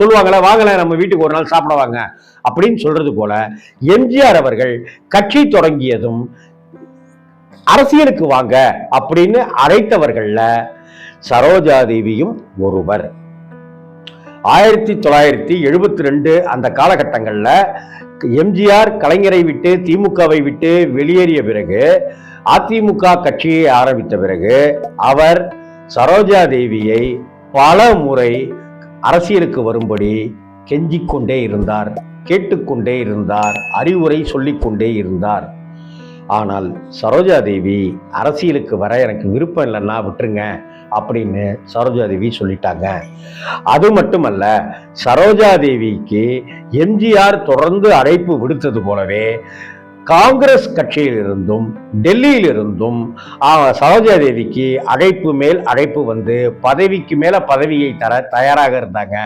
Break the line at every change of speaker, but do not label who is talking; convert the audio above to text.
சொல்லுவாங்களே வாங்கல நம்ம வீட்டுக்கு ஒரு நாள் சாப்பிட வாங்க. அப்படின்னு சொல்றது போல எம்ஜிஆர் அவர்கள் கட்சி தொடங்கியதும் அரசியலுக்கு வாங்க அப்படின்னு அழைத்தவர்கள்ல சரோஜா தேவியும் ஒருவர். ஆயிரத்தி தொள்ளாயிரத்தி எழுபத்தி ரெண்டு அந்த காலகட்டங்களில் எம்ஜிஆர் கலைஞரை விட்டு திமுகவை விட்டு வெளியேறிய பிறகு அதிமுக கட்சியை ஆரம்பித்த பிறகு அவர் சரோஜா தேவியை பல முறை அரசியலுக்கு வரும்படி கெஞ்சிக்கொண்டே இருந்தார் கேட்டுக்கொண்டே இருந்தார் அறிவுரை சொல்லிக்கொண்டே இருந்தார். ஆனால் சரோஜா தேவி அரசியலுக்கு வர எனக்கு விருப்பம் இல்லைன்னா விட்டுருங்க அப்படின்னு சரோஜா தேவி சொல்லிட்டாங்க. அது மட்டுமல்ல சரோஜா தேவிக்கு எம்ஜிஆர் தொடர்ந்து அழைப்பு விடுத்தது போலவே காங்கிரஸ் கட்சியிலிருந்தும் டெல்லியிலிருந்தும் சரோஜா தேவிக்கு அழைப்பு மேல் அழைப்பு வந்து பதவிக்கு மேல பதவியை தர தயாராக இருந்தாங்க.